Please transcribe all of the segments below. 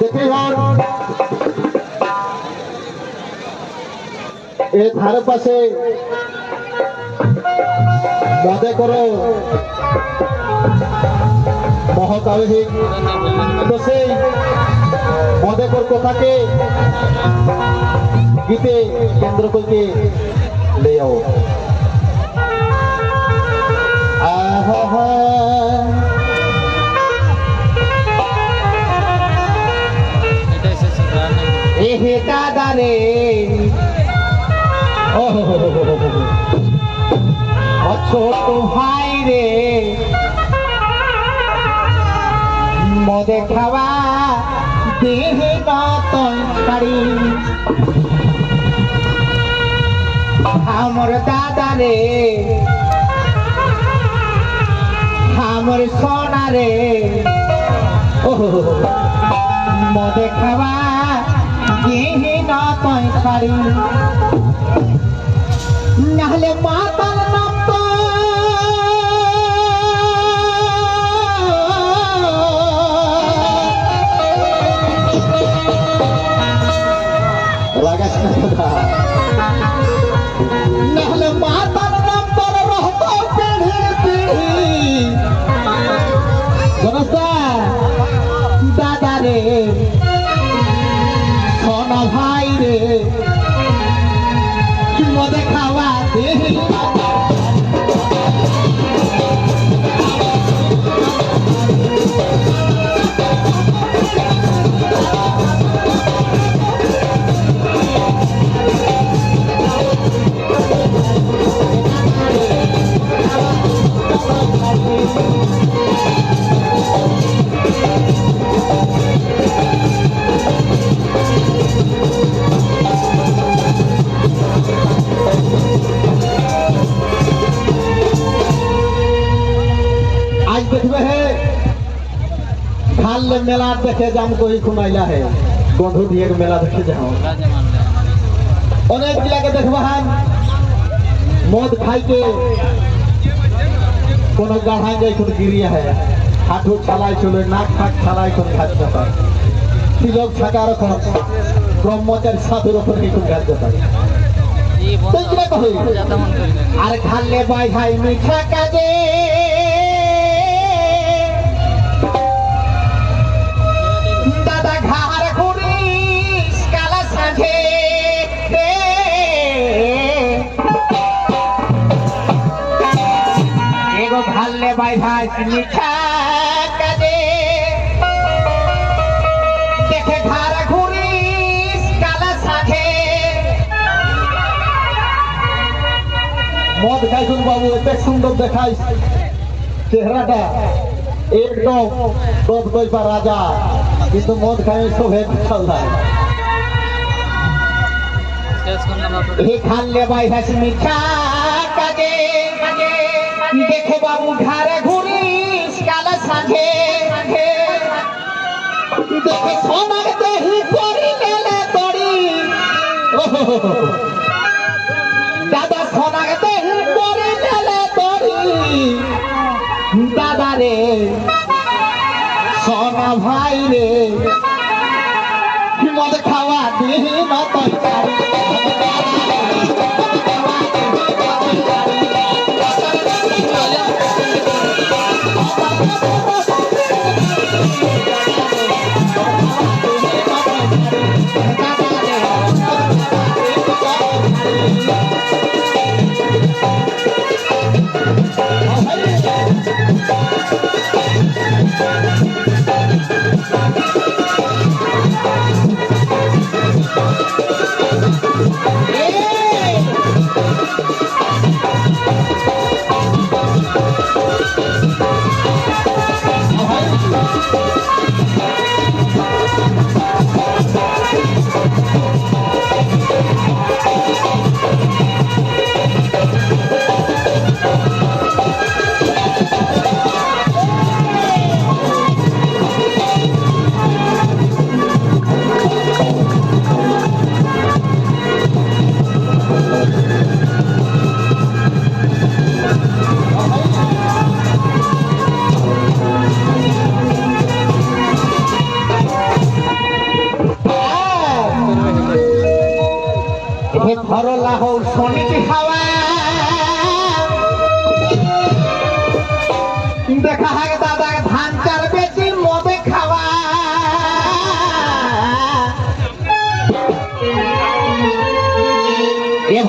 দেখি হন এ ধারে পাশে মনে করো মহকাবিক তো সেই মনে কর কথাকে গীতে কেন্দ্র করকে লে এহে দাদা রে ও, ছোট ভাই রে। মদে খাওয়া দেহে শাড়ি আমার দাদা রে। আমার সোনা রে। ও মদে খাওয়া দেহে নতন শাড়ি নাহলে মাতাল মেলা দেখে যাম কই খুনাইলা হে গন্ধ দিয়ে মেলা দেখে যাও। অনেক জায়গাকে দেখবা হান। মদ খাইতে। কোন গাঢ়াই যাই কোন গিরিয়া হে হাঁটু ছালাই চলে নাক ফাঁক ছালাই কোন ঘাট যেতে তিলক থাকা রকম ব্রহ্মচারী সাধুর ওপর কোন ঘাট যেতে এই তো কিবা কই? বন্ধ যাতা মন করি না আর খালে বাই ভাই মিঠা কাজে। দেখে ঘুরিস কালা সাঁঝে মদ খাইছুন বাবু এত সুন্দর দেখাইস চেহারাটা একদম রাজা কিন্তু মদ খাই সব হেড বাই হাসি মিঠা কাজে দেখে বাবু ঘাড়ে ঘুরিস সোনার দেহি দাদা, সোনার দেহি পরি গেলে তরি। দাদা রে, সোনা ভাই রে মদ খাওয়া নতন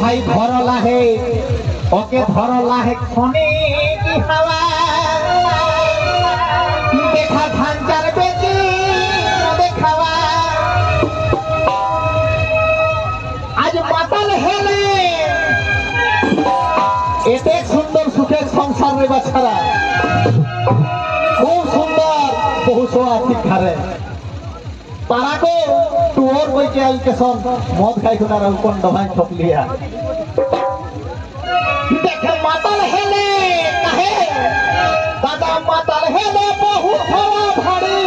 ভাই ধরলা হে ওকে ধরলা হে শনিটি হাওয়া? দেখা ধান চার বেশি মদে আজ মাতাল হেলে। এতে সুন্দর সুখের সংসার রে বাছারা খুব সুন্দর, বহু সোয়া শিক্ষারে তারাকো তোর বইকে আলকেশন মদ খাই কোনার কোন ভাই ছপলিয়া দেখে মাতাল হেলে, কাহে? দাদা মাতাল হেলে, বহু হওয়া ভারী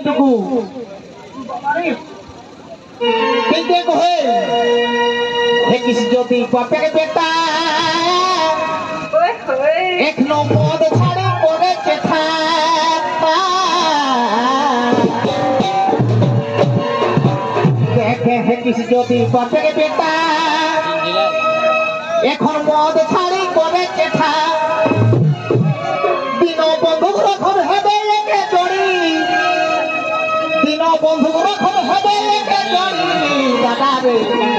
সেরিয়াই টুকু কিন্তু হে কিস জ্যোতি বাপের বেটা। এখনও মদ ছাড়ি করে চেঠা দেখে হে কিস জ্যোতি বাপের বেটা। এখন মদ ছাড়ি করে চেঠা দিন বন্ধু রকম হবে একে বন্ধু রাখো হবে দাদা রে